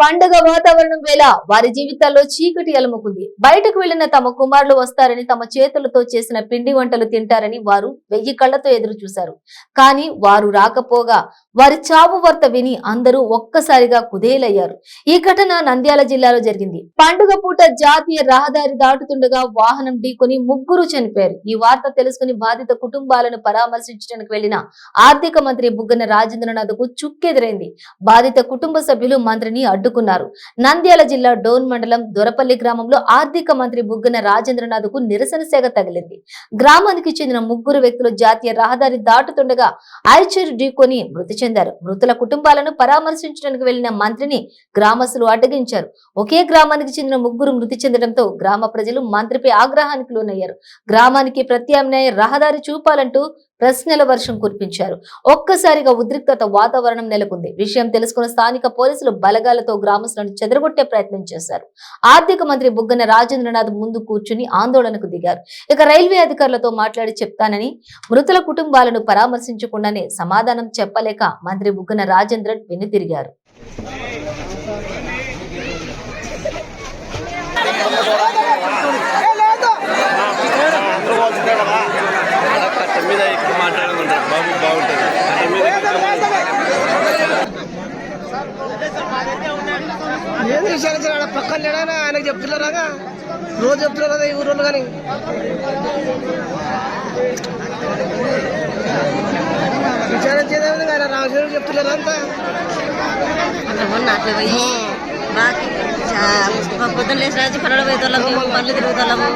పండగ వాతావరణం వేళ వారి జీవితాల్లో చీకటి అలుముకుంది. బయటకు వెళ్ళిన తమ కుమారులు వస్తారని తమ చేతులతో చేసిన పిండి వంటలు తింటారని వారు వెయ్యి కళ్ళతో ఎదురు చూశారు కానీ వారు రాకపోగా వారి చావు వార్త విని అందరూ ఒక్కసారిగా కుదేలయ్యారు. ఈ ఘటన నంద్యాల జిల్లాలో జరిగింది. పండుగ పూట జాతీయ రహదారి దాటుతుండగా వాహనం ఢీకొని ముగ్గురు చనిపోయారు. ఈ వార్త తెలుసుకుని బాధిత కుటుంబాలను పరామర్శించడానికి వెళ్ళిన ఆర్థిక మంత్రి బుగ్గన రాజేంద్రనాథ్కు చుక్కెదురైంది. బాధిత కుటుంబ సభ్యులు మంత్రిని అడ్డుకున్నారు. నంద్యాల జిల్లా డోన్ మండలం దొరపల్లి గ్రామంలో ఆర్థిక మంత్రి బుగ్గన రాజేంద్రనాథ్కు నిరసన సేగ తగిలింది. గ్రామానికి చెందిన ముగ్గురు వ్యక్తులు జాతీయ రహదారి దాటుతుండగా ఐచర్ ఢీకొని మృతి చెందారు. మృతుల కుటుంబాలను పరామర్శించడానికి వెళ్ళిన మంత్రిని గ్రామస్తులు అడ్డగించారు. ఒకే గ్రామానికి చెందిన ముగ్గురు మృతి చెందడంతో గ్రామ ప్రజలు మంత్రిపై ఆగ్రహానికి లోనయ్యారు. గ్రామానికి ప్రత్యామ్నాయ రహదారి చూపాలంటూ ప్రశ్నల వర్షం కురిపించారు. ఒక్కసారిగా ఉద్రిక్తత వాతావరణం నెలకొంది. విషయం తెలుసుకున్న స్థానిక పోలీసులు బలగాలతో గ్రామస్తులను చెదరగొట్టే ప్రయత్నం చేశారు. ఆర్థిక మంత్రి బుగ్గన రాజేంద్రనాథ్ ముందు కూర్చుని ఆందోళనకు దిగారు. ఇక రైల్వే అధికారులతో మాట్లాడి చెప్తానని మృతుల కుటుంబాలను పరామర్శించకుండానే సమాధానం చెప్పలేక మంత్రి బుగ్గన రాజేంద్రన్ వెనుతిరిగారు ఏది విచారించారు పక్కన లేడా ఆయనకు చెప్తున్నారా రోజు చెప్తున్నారు కదా ఈ ఊరోళ్ళు కానీ. విచారించేదే ఉంది ఆయన రామశివుడు చెప్తున్నారు అంతా. పొద్దున్న లేచిన పనులు పోయేతోళ్ళము పనులు తిరుగుతోళ్ళము.